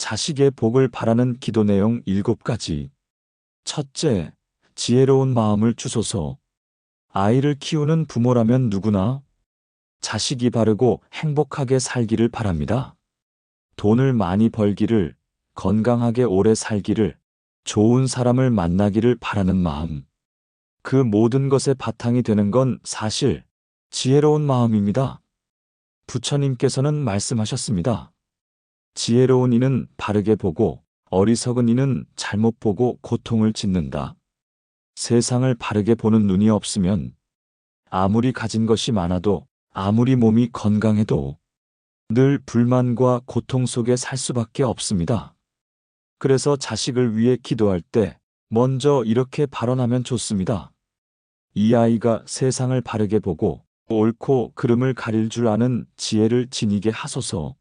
자식의 복을 바라는 기도 내용 7가지. 첫째, 지혜로운 마음을 주소서. 아이를 키우는 부모라면 누구나 자식이 바르고 행복하게 살기를 바랍니다. 돈을 많이 벌기를, 건강하게 오래 살기를, 좋은 사람을 만나기를 바라는 마음. 그 모든 것의 바탕이 되는 건 사실 지혜로운 마음입니다. 부처님께서는 말씀하셨습니다. 지혜로운 이는 바르게 보고 어리석은 이는 잘못 보고 고통을 짓는다. 세상을 바르게 보는 눈이 없으면 아무리 가진 것이 많아도 아무리 몸이 건강해도 늘 불만과 고통 속에 살 수밖에 없습니다. 그래서 자식을 위해 기도할 때 먼저 이렇게 발언하면 좋습니다. 이 아이가 세상을 바르게 보고 옳고 그름을 가릴 줄 아는 지혜를 지니게 하소서.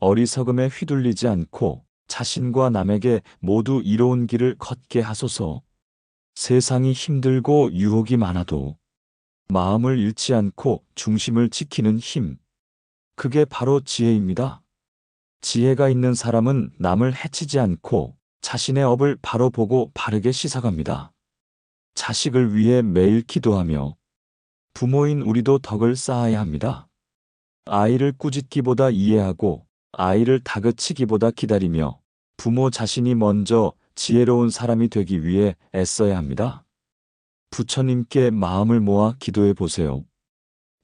어리석음에 휘둘리지 않고 자신과 남에게 모두 이로운 길을 걷게 하소서. 세상이 힘들고 유혹이 많아도 마음을 잃지 않고 중심을 지키는 힘. 그게 바로 지혜입니다. 지혜가 있는 사람은 남을 해치지 않고 자신의 업을 바로 보고 바르게 씻어갑니다. 자식을 위해 매일 기도하며 부모인 우리도 덕을 쌓아야 합니다. 아이를 꾸짖기보다 이해하고 아이를 다그치기보다 기다리며 부모 자신이 먼저 지혜로운 사람이 되기 위해 애써야 합니다. 부처님께 마음을 모아 기도해 보세요.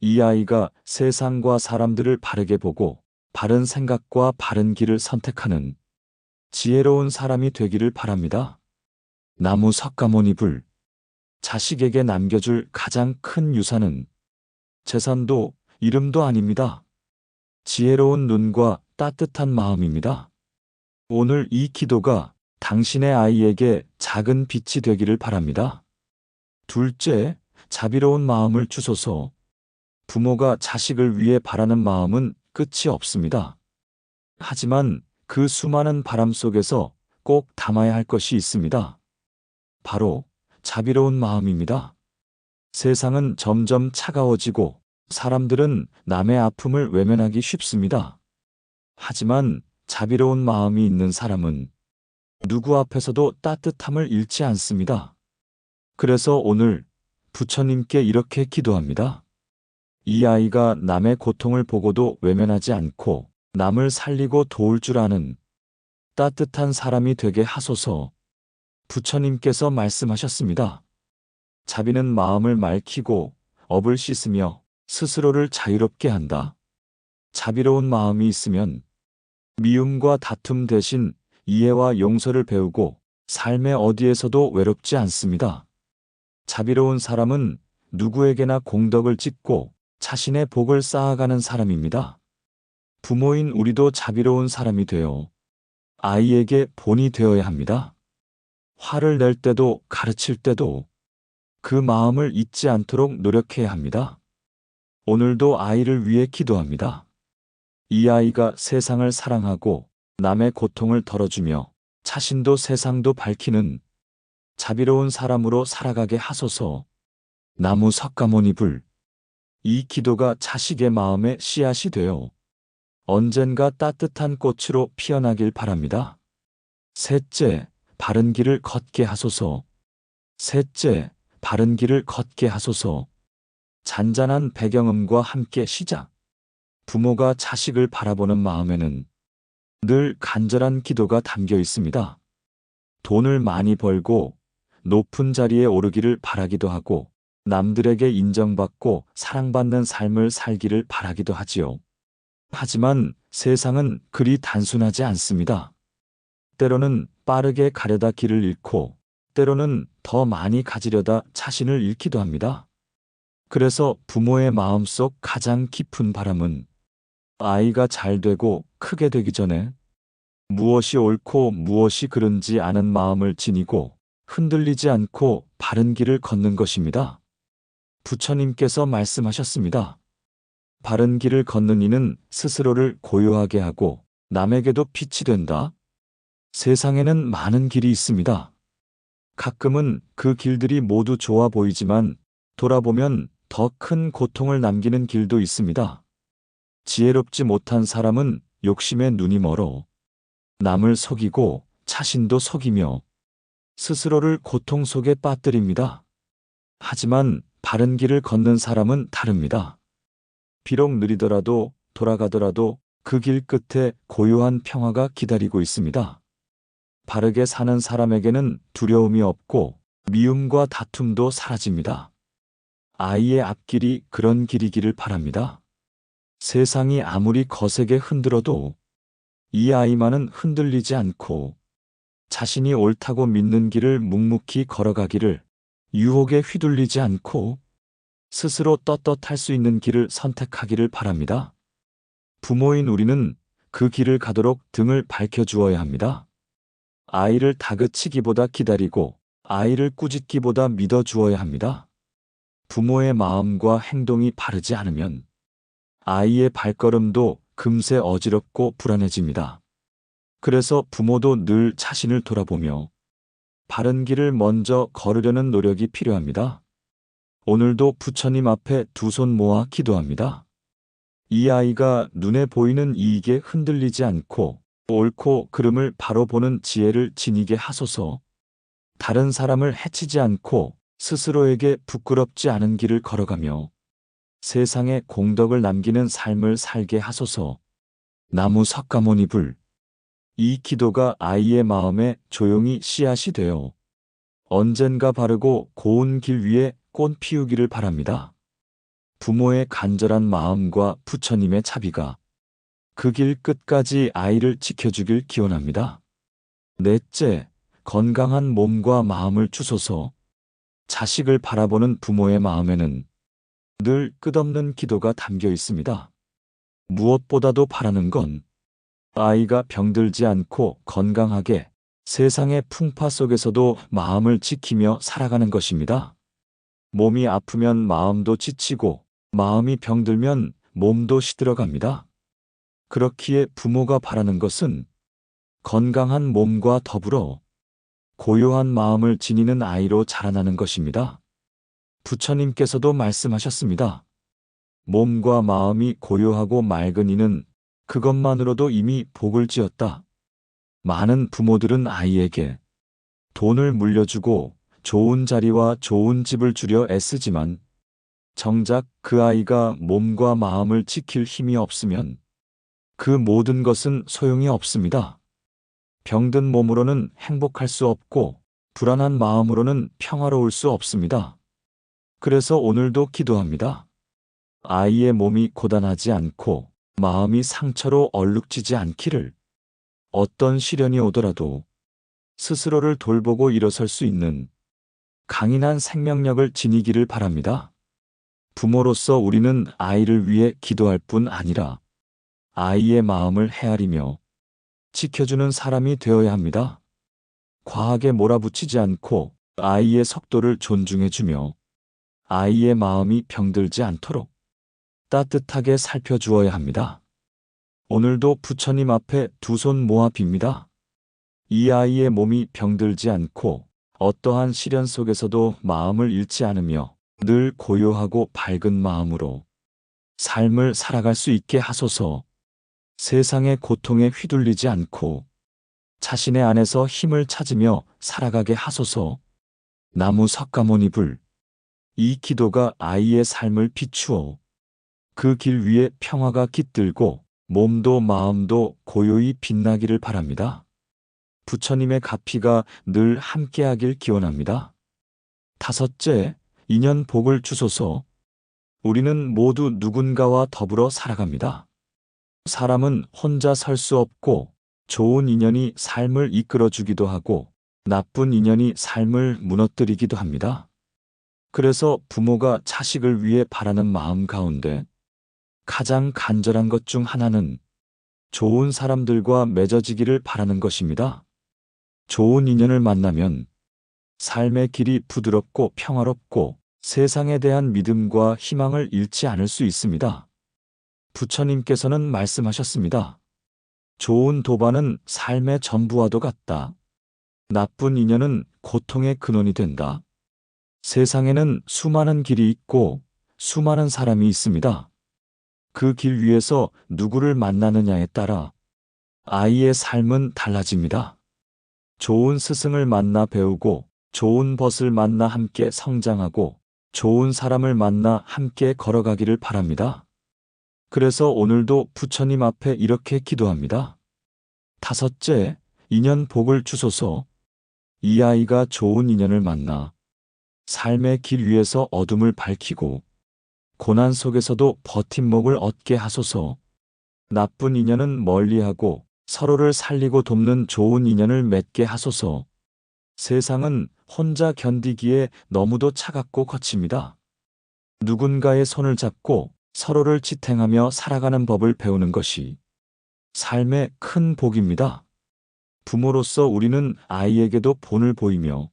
이 아이가 세상과 사람들을 바르게 보고 바른 생각과 바른 길을 선택하는 지혜로운 사람이 되기를 바랍니다. 나무 석가모니 불. 자식에게 남겨줄 가장 큰 유산은 재산도 이름도 아닙니다. 지혜로운 눈과 따뜻한 마음입니다. 오늘 이 기도가 당신의 아이에게 작은 빛이 되기를 바랍니다. 둘째, 자비로운 마음을 주소서. 부모가 자식을 위해 바라는 마음은 끝이 없습니다. 하지만 그 수많은 바람 속에서 꼭 담아야 할 것이 있습니다. 바로 자비로운 마음입니다. 세상은 점점 차가워지고 사람들은 남의 아픔을 외면하기 쉽습니다. 하지만 자비로운 마음이 있는 사람은 누구 앞에서도 따뜻함을 잃지 않습니다. 그래서 오늘 부처님께 이렇게 기도합니다. 이 아이가 남의 고통을 보고도 외면하지 않고 남을 살리고 도울 줄 아는 따뜻한 사람이 되게 하소서 부처님께서 말씀하셨습니다. 자비는 마음을 맑히고 업을 씻으며 스스로를 자유롭게 한다. 자비로운 마음이 있으면 미움과 다툼 대신 이해와 용서를 배우고 삶의 어디에서도 외롭지 않습니다. 자비로운 사람은 누구에게나 공덕을 짓고 자신의 복을 쌓아가는 사람입니다. 부모인 우리도 자비로운 사람이 되어 아이에게 본이 되어야 합니다. 화를 낼 때도 가르칠 때도 그 마음을 잊지 않도록 노력해야 합니다. 오늘도 아이를 위해 기도합니다. 이 아이가 세상을 사랑하고 남의 고통을 덜어주며 자신도 세상도 밝히는 자비로운 사람으로 살아가게 하소서. 나무 석가모니 불. 이 기도가 자식의 마음에 씨앗이 되어 언젠가 따뜻한 꽃으로 피어나길 바랍니다. 셋째, 바른 길을 걷게 하소서. 셋째, 바른 길을 걷게 하소서. 잔잔한 배경음과 함께 시작. 부모가 자식을 바라보는 마음에는 늘 간절한 기도가 담겨 있습니다. 돈을 많이 벌고 높은 자리에 오르기를 바라기도 하고 남들에게 인정받고 사랑받는 삶을 살기를 바라기도 하지요. 하지만 세상은 그리 단순하지 않습니다. 때로는 빠르게 가려다 길을 잃고 때로는 더 많이 가지려다 자신을 잃기도 합니다. 그래서 부모의 마음속 가장 깊은 바람은 아이가 잘 되고 크게 되기 전에 무엇이 옳고 무엇이 그른지 아는 마음을 지니고 흔들리지 않고 바른 길을 걷는 것입니다. 부처님께서 말씀하셨습니다. 바른 길을 걷는 이는 스스로를 고요하게 하고 남에게도 빛이 된다. 세상에는 많은 길이 있습니다. 가끔은 그 길들이 모두 좋아 보이지만 돌아보면 더 큰 고통을 남기는 길도 있습니다. 지혜롭지 못한 사람은 욕심에 눈이 멀어 남을 속이고 자신도 속이며 스스로를 고통 속에 빠뜨립니다. 하지만 바른 길을 걷는 사람은 다릅니다. 비록 느리더라도 돌아가더라도 그 길 끝에 고요한 평화가 기다리고 있습니다. 바르게 사는 사람에게는 두려움이 없고 미움과 다툼도 사라집니다. 아이의 앞길이 그런 길이기를 바랍니다. 세상이 아무리 거세게 흔들어도 이 아이만은 흔들리지 않고 자신이 옳다고 믿는 길을 묵묵히 걸어가기를 유혹에 휘둘리지 않고 스스로 떳떳할 수 있는 길을 선택하기를 바랍니다. 부모인 우리는 그 길을 가도록 등을 밝혀주어야 합니다. 아이를 다그치기보다 기다리고 아이를 꾸짖기보다 믿어주어야 합니다. 부모의 마음과 행동이 바르지 않으면 아이의 발걸음도 금세 어지럽고 불안해집니다. 그래서 부모도 늘 자신을 돌아보며 바른 길을 먼저 걸으려는 노력이 필요합니다. 오늘도 부처님 앞에 두 손 모아 기도합니다. 이 아이가 눈에 보이는 이익에 흔들리지 않고 옳고 그름을 바로 보는 지혜를 지니게 하소서. 다른 사람을 해치지 않고 스스로에게 부끄럽지 않은 길을 걸어가며 세상에 공덕을 남기는 삶을 살게 하소서. 나무 석가모니 불. 이 기도가 아이의 마음에 조용히 씨앗이 되어 언젠가 바르고 고운 길 위에 꽃 피우기를 바랍니다. 부모의 간절한 마음과 부처님의 차비가 그 길 끝까지 아이를 지켜주길 기원합니다. 넷째, 건강한 몸과 마음을 주소서 자식을 바라보는 부모의 마음에는 늘 끝없는 기도가 담겨 있습니다. 무엇보다도 바라는 건 아이가 병들지 않고 건강하게 세상의 풍파 속에서도 마음을 지키며 살아가는 것입니다. 몸이 아프면 마음도 지치고 마음이 병들면 몸도 시들어갑니다. 그렇기에 부모가 바라는 것은 건강한 몸과 더불어 고요한 마음을 지니는 아이로 자라나는 것입니다. 부처님께서도 말씀하셨습니다. 몸과 마음이 고요하고 맑은 이는 그것만으로도 이미 복을 지었다. 많은 부모들은 아이에게 돈을 물려주고 좋은 자리와 좋은 집을 주려 애쓰지만 정작 그 아이가 몸과 마음을 지킬 힘이 없으면 그 모든 것은 소용이 없습니다. 병든 몸으로는 행복할 수 없고 불안한 마음으로는 평화로울 수 없습니다. 그래서 오늘도 기도합니다. 아이의 몸이 고단하지 않고 마음이 상처로 얼룩지지 않기를 어떤 시련이 오더라도 스스로를 돌보고 일어설 수 있는 강인한 생명력을 지니기를 바랍니다. 부모로서 우리는 아이를 위해 기도할 뿐 아니라 아이의 마음을 헤아리며 지켜주는 사람이 되어야 합니다. 과하게 몰아붙이지 않고 아이의 속도를 존중해주며 아이의 마음이 병들지 않도록 따뜻하게 살펴주어야 합니다. 오늘도 부처님 앞에 두 손 모아 빕니다. 이 아이의 몸이 병들지 않고 어떠한 시련 속에서도 마음을 잃지 않으며 늘 고요하고 밝은 마음으로 삶을 살아갈 수 있게 하소서 세상의 고통에 휘둘리지 않고 자신의 안에서 힘을 찾으며 살아가게 하소서 나무 석가모니 불. 이 기도가 아이의 삶을 비추어 그 길 위에 평화가 깃들고 몸도 마음도 고요히 빛나기를 바랍니다. 부처님의 가피가 늘 함께하길 기원합니다. 다섯째, 인연 복을 주소서. 우리는 모두 누군가와 더불어 살아갑니다. 사람은 혼자 설수 없고 좋은 인연이 삶을 이끌어 주기도 하고 나쁜 인연이 삶을 무너뜨리기도 합니다. 그래서 부모가 자식을 위해 바라는 마음 가운데 가장 간절한 것 중 하나는 좋은 사람들과 맺어지기를 바라는 것입니다. 좋은 인연을 만나면 삶의 길이 부드럽고 평화롭고 세상에 대한 믿음과 희망을 잃지 않을 수 있습니다. 부처님께서는 말씀하셨습니다. 좋은 도반은 삶의 전부와도 같다. 나쁜 인연은 고통의 근원이 된다. 세상에는 수많은 길이 있고 수많은 사람이 있습니다. 그 길 위에서 누구를 만나느냐에 따라 아이의 삶은 달라집니다. 좋은 스승을 만나 배우고 좋은 벗을 만나 함께 성장하고 좋은 사람을 만나 함께 걸어가기를 바랍니다. 그래서 오늘도 부처님 앞에 이렇게 기도합니다. 다섯째, 인연 복을 주소서. 이 아이가 좋은 인연을 만나 삶의 길 위에서 어둠을 밝히고 고난 속에서도 버팀목을 얻게 하소서. 나쁜 인연은 멀리하고 서로를 살리고 돕는 좋은 인연을 맺게 하소서. 세상은 혼자 견디기에 너무도 차갑고 거칩니다. 누군가의 손을 잡고 서로를 지탱하며 살아가는 법을 배우는 것이 삶의 큰 복입니다. 부모로서 우리는 아이에게도 본을 보이며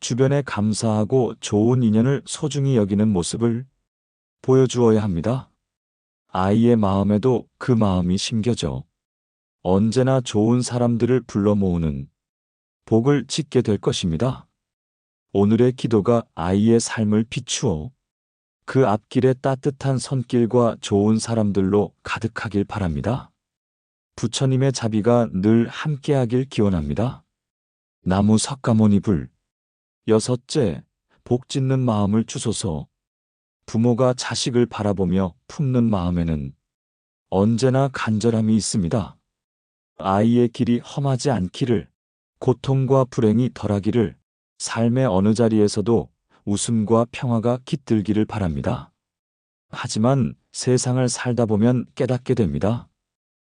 주변에 감사하고 좋은 인연을 소중히 여기는 모습을 보여주어야 합니다. 아이의 마음에도 그 마음이 심겨져 언제나 좋은 사람들을 불러 모으는 복을 짓게 될 것입니다. 오늘의 기도가 아이의 삶을 비추어 그 앞길에 따뜻한 손길과 좋은 사람들로 가득하길 바랍니다. 부처님의 자비가 늘 함께하길 기원합니다. 나무 석가모니 불 여섯째, 복 짓는 마음을 주소서 부모가 자식을 바라보며 품는 마음에는 언제나 간절함이 있습니다. 아이의 길이 험하지 않기를, 고통과 불행이 덜하기를, 삶의 어느 자리에서도 웃음과 평화가 깃들기를 바랍니다. 하지만 세상을 살다 보면 깨닫게 됩니다.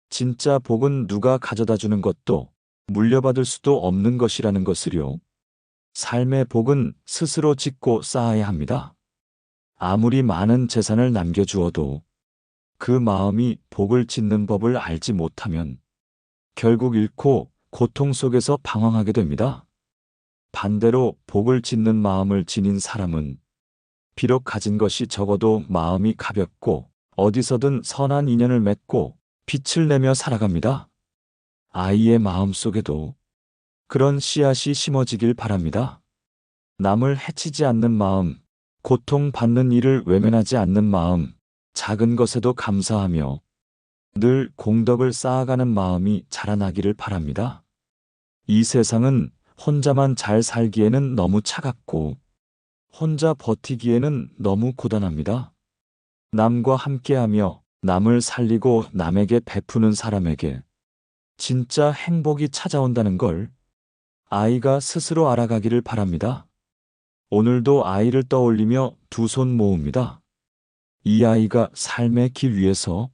진짜 복은 누가 가져다 주는 것도 물려받을 수도 없는 것이라는 것을요. 삶의 복은 스스로 짓고 쌓아야 합니다. 아무리 많은 재산을 남겨주어도 그 마음이 복을 짓는 법을 알지 못하면 결국 잃고 고통 속에서 방황하게 됩니다. 반대로 복을 짓는 마음을 지닌 사람은 비록 가진 것이 적어도 마음이 가볍고 어디서든 선한 인연을 맺고 빛을 내며 살아갑니다. 아이의 마음 속에도 그런 씨앗이 심어지길 바랍니다. 남을 해치지 않는 마음, 고통받는 일을 외면하지 않는 마음, 작은 것에도 감사하며 늘 공덕을 쌓아가는 마음이 자라나기를 바랍니다. 이 세상은 혼자만 잘 살기에는 너무 차갑고 혼자 버티기에는 너무 고단합니다. 남과 함께하며 남을 살리고 남에게 베푸는 사람에게 진짜 행복이 찾아온다는 걸 아이가 스스로 알아가기를 바랍니다. 오늘도 아이를 떠올리며 두 손 모읍니다. 이 아이가 삶의 길 위에서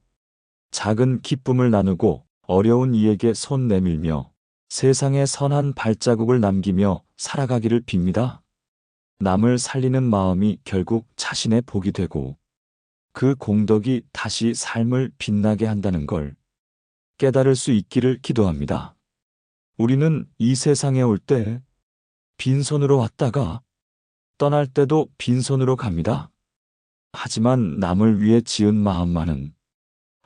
작은 기쁨을 나누고 어려운 이에게 손 내밀며 세상에 선한 발자국을 남기며 살아가기를 빕니다. 남을 살리는 마음이 결국 자신의 복이 되고 그 공덕이 다시 삶을 빛나게 한다는 걸 깨달을 수 있기를 기도합니다. 우리는 이 세상에 올 때 빈손으로 왔다가 떠날 때도 빈손으로 갑니다. 하지만 남을 위해 지은 마음만은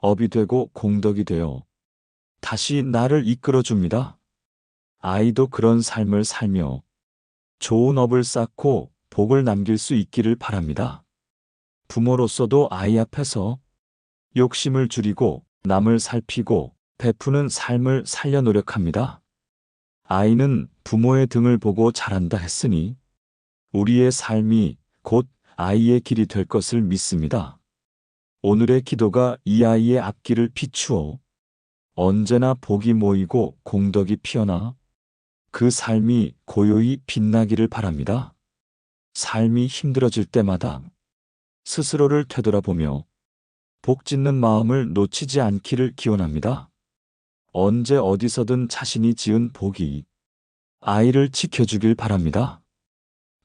업이 되고 공덕이 되어 다시 나를 이끌어 줍니다. 아이도 그런 삶을 살며 좋은 업을 쌓고 복을 남길 수 있기를 바랍니다. 부모로서도 아이 앞에서 욕심을 줄이고 남을 살피고 베푸는 삶을 살려 노력합니다. 아이는 부모의 등을 보고 자란다 했으니 우리의 삶이 곧 아이의 길이 될 것을 믿습니다. 오늘의 기도가 이 아이의 앞길을 비추어 언제나 복이 모이고 공덕이 피어나 그 삶이 고요히 빛나기를 바랍니다. 삶이 힘들어질 때마다 스스로를 되돌아보며 복 짓는 마음을 놓치지 않기를 기원합니다. 언제 어디서든 자신이 지은 복이 아이를 지켜주길 바랍니다.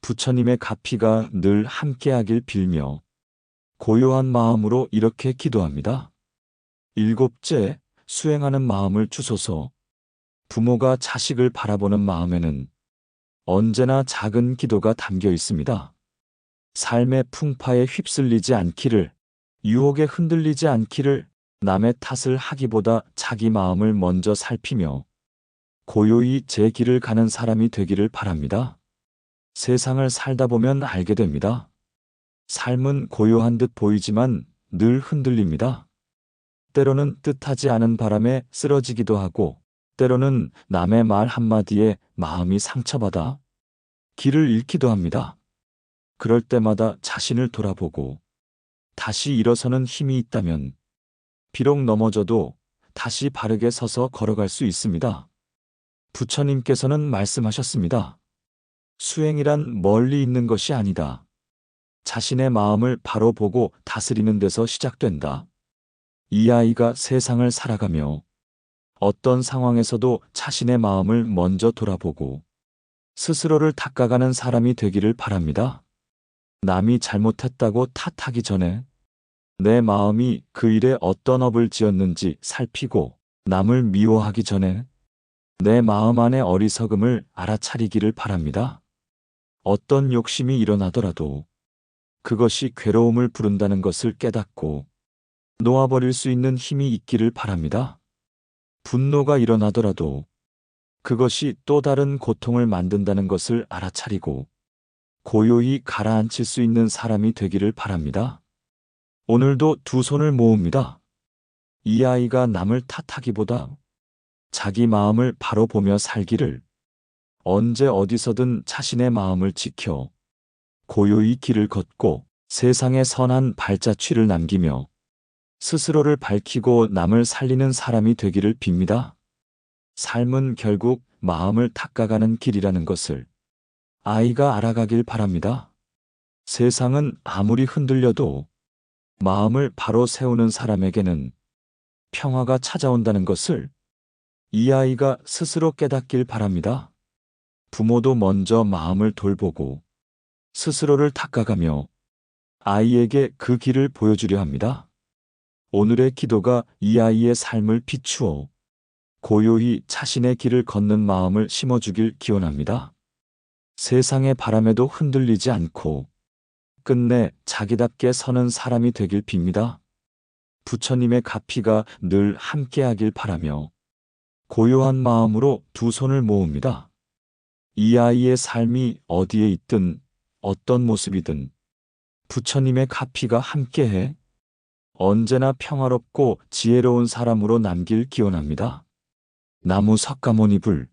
부처님의 가피가 늘 함께하길 빌며 고요한 마음으로 이렇게 기도합니다. 일곱째, 수행하는 마음을 주소서 부모가 자식을 바라보는 마음에는 언제나 작은 기도가 담겨 있습니다. 삶의 풍파에 휩쓸리지 않기를, 유혹에 흔들리지 않기를, 남의 탓을 하기보다 자기 마음을 먼저 살피며 고요히 제 길을 가는 사람이 되기를 바랍니다. 세상을 살다 보면 알게 됩니다. 삶은 고요한 듯 보이지만 늘 흔들립니다. 때로는 뜻하지 않은 바람에 쓰러지기도 하고, 때로는 남의 말 한마디에 마음이 상처받아 길을 잃기도 합니다. 그럴 때마다 자신을 돌아보고 다시 일어서는 힘이 있다면 비록 넘어져도 다시 바르게 서서 걸어갈 수 있습니다. 부처님께서는 말씀하셨습니다. 수행이란 멀리 있는 것이 아니다. 자신의 마음을 바로 보고 다스리는 데서 시작된다. 이 아이가 세상을 살아가며 어떤 상황에서도 자신의 마음을 먼저 돌아보고 스스로를 닦아가는 사람이 되기를 바랍니다. 남이 잘못했다고 탓하기 전에 내 마음이 그 일에 어떤 업을 지었는지 살피고 남을 미워하기 전에 내 마음 안의 어리석음을 알아차리기를 바랍니다. 어떤 욕심이 일어나더라도 그것이 괴로움을 부른다는 것을 깨닫고 놓아버릴 수 있는 힘이 있기를 바랍니다. 분노가 일어나더라도 그것이 또 다른 고통을 만든다는 것을 알아차리고 고요히 가라앉힐 수 있는 사람이 되기를 바랍니다. 오늘도 두 손을 모읍니다. 이 아이가 남을 탓하기보다 자기 마음을 바로 보며 살기를 언제 어디서든 자신의 마음을 지켜 고요히 길을 걷고 세상에 선한 발자취를 남기며 스스로를 밝히고 남을 살리는 사람이 되기를 빕니다. 삶은 결국 마음을 닦아가는 길이라는 것을 아이가 알아가길 바랍니다. 세상은 아무리 흔들려도 마음을 바로 세우는 사람에게는 평화가 찾아온다는 것을 이 아이가 스스로 깨닫길 바랍니다. 부모도 먼저 마음을 돌보고 스스로를 닦아가며 아이에게 그 길을 보여주려 합니다. 오늘의 기도가 이 아이의 삶을 비추어 고요히 자신의 길을 걷는 마음을 심어주길 기원합니다. 세상의 바람에도 흔들리지 않고 끝내 자기답게 서는 사람이 되길 빕니다. 부처님의 가피가 늘 함께하길 바라며 고요한 마음으로 두 손을 모읍니다. 이 아이의 삶이 어디에 있든 어떤 모습이든 부처님의 가피가 함께해 언제나 평화롭고 지혜로운 사람으로 남길 기원합니다. 나무 석가모니 불